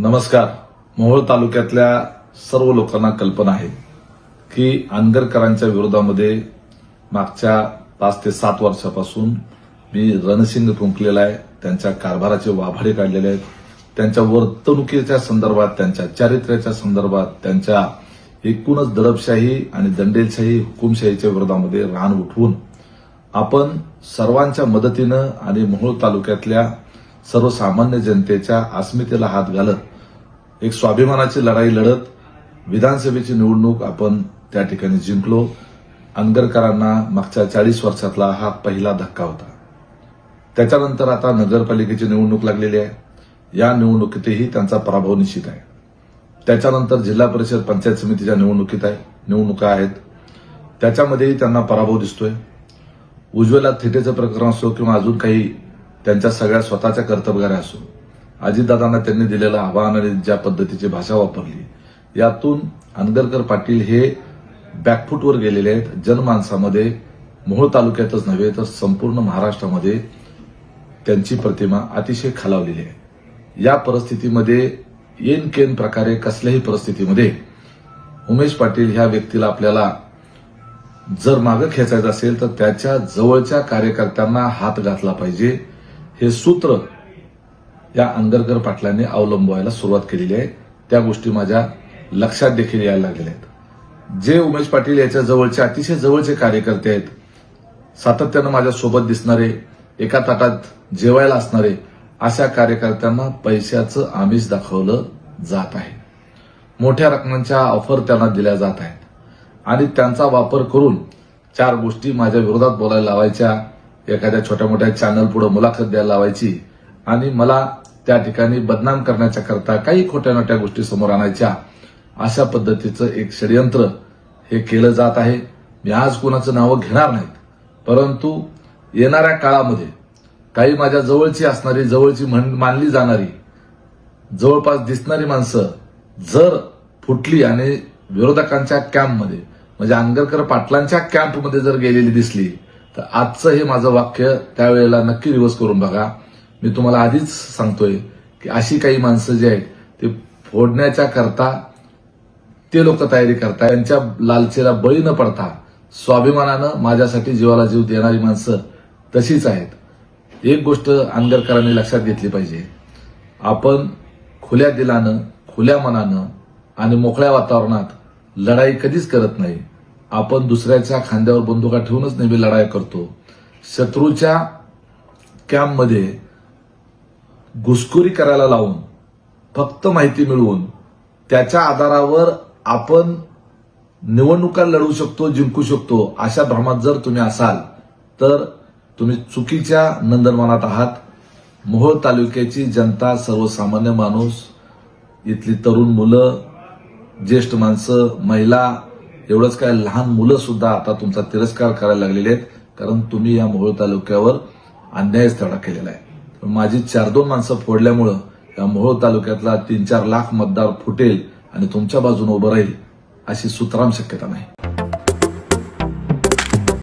नमस्कार. मोहोळ तालुक्यातल्या सर्व लोकांना कल्पना आहे की आंदरकरांच्या विरोधामध्ये मागच्या पाच ते सात वर्षापासून मी रणसिंग फुंकलेला आहे. त्यांच्या कारभाराचे वाभाडे काढलेले आहेत. त्यांच्या वर्तणुकीच्या संदर्भात त्यांच्या चारित्र्याच्या संदर्भात त्यांच्या एकूणच दडपशाही आणि दंडेलशाही हुकुमशाहीच्या विरोधामध्ये रान उठवून आपण सर्वांच्या मदतीनं आणि मोहोळ तालुक्यातल्या सर्वसामान्य जनतेच्या अस्मितेला हात घालत एक स्वाभिमानाची लढाई लढत विधानसभेची निवडणूक आपण त्या ठिकाणी जिंकलो. अंगरकरांना मागच्या चाळीस वर्षातला हा पहिला धक्का होता. त्याच्यानंतर आता नगरपालिकेची निवडणूक लागलेली आहे. या निवडणुकीतही त्यांचा पराभव निश्चित आहे. त्याच्यानंतर जिल्हा परिषद पंचायत समितीच्या निवडणुकीत आहे निवडणुका आहेत. त्याच्यामध्येही त्यांना पराभव दिसतोय. उज्ज्वला थिटेचं प्रकरण असो किंवा अजून काही त्यांच्या सगळ्या स्वतःच्या कर्तव्याऱ्या असो अजितदादांना त्यांनी दिलेलं आव्हान आणि ज्या पद्धतीची भाषा वापरली यातून अनगरकर पाटील हे बॅकफूटवर गेलेले आहेत. जनमानसामध्ये मोहोळ तालुक्यातच नव्हे तर संपूर्ण महाराष्ट्रामध्ये त्यांची प्रतिमा अतिशय खालावलेली आहे. या परिस्थितीमध्ये येन केन प्रकारे कसल्याही परिस्थितीमध्ये उमेश पाटील ह्या व्यक्तीला आपल्याला जर मागं खेचायचं असेल तर त्याच्या जवळच्या कार्यकर्त्यांना हात घातला पाहिजे. हे सूत्र या अंगरकर पाटलांनी अवलंबवायला सुरुवात केलेली आहे. त्या गोष्टी माझ्या लक्षात देखील यायला लागलेल्या आहेत. जे उमेश पाटील याच्या जवळचे अतिशय जवळचे कार्यकर्ते आहेत सातत्यानं माझ्या सोबत दिसणारे एका ताटात जेवायला असणारे अशा कार्यकर्त्यांना पैशाचं आमिष दाखवलं जात आहे. मोठ्या रकमांच्या ऑफर त्यांना दिल्या जात आहेत. आणि त्यांचा वापर करून चार गोष्टी माझ्या विरोधात बोलायला लावायच्या. एखाद्या छोट्या मोठ्या चॅनल पुढे मुलाखत द्यायला लावायची आणि मला त्या ठिकाणी बदनाम करण्याच्या करता काही खोट्या नोट्या गोष्टी समोर आणायच्या अशा पद्धतीचं एक षडयंत्र हे केलं जात आहे. मी आज कोणाचं नावं घेणार नाहीत. परंतु येणाऱ्या काळामध्ये काही माझ्या जवळची असणारी जवळची म्हण- मानली जाणारी जवळपास दिसणारी माणसं जर फुटली आणि विरोधकांच्या कॅम्पमध्ये म्हणजे आंगरकर पाटलांच्या कॅम्पमध्ये जर गेलेली दिसली तर आजचं हे माझं वाक्य त्यावेळेला नक्की रिव्हर्स करून बघा. मी तुम्हाला आधीच सांगतोय की अशी काही माणसं जी आहेत ते फोडण्याच्या करता ते लोक तयारी करतात त्यांच्या लालचेला बळी न पडता स्वाभिमानानं माझ्यासाठी जीवाला जीव देणारी माणसं तशीच आहेत. एक गोष्ट आंगरकरांनी लक्षात घेतली पाहिजे. आपण खुल्या दिलानं खुल्या मनानं आणि मोकळ्या वातावरणात लढाई कधीच करत नाही. आपण दुसऱ्याच्या खांद्यावर बंदुका ठेवूनच नेहमी लढाई करतो. शत्रूच्या कॅम्पमध्ये घुसखोरी करायला लावून फक्त माहिती मिळवून त्याच्या आधारावर आपण निवडणुका लढवू शकतो जिंकू शकतो अशा भ्रमात जर तुम्ही असाल तर तुम्ही चुकीच्या नंदनवनात आहात. मोहोळ तालुक्याची जनता सर्वसामान्य माणूस इथली तरुण मुलं ज्येष्ठ माणसं महिला एवढंच काय लहान मुलं सुद्धा आता तुमचा तिरस्कार करायला लागलेले आहेत कारण तुम्ही या मोहोळ तालुक्यावर अन्यायच तेवढा केलेला आहे. माझी चार दोन माणसं फोडल्यामुळं या मोहोळ तालुक्यातला तीन चार लाख मतदार फुटेल आणि तुमच्या बाजूने उभं राहील अशी सुतराम शक्यता नाही.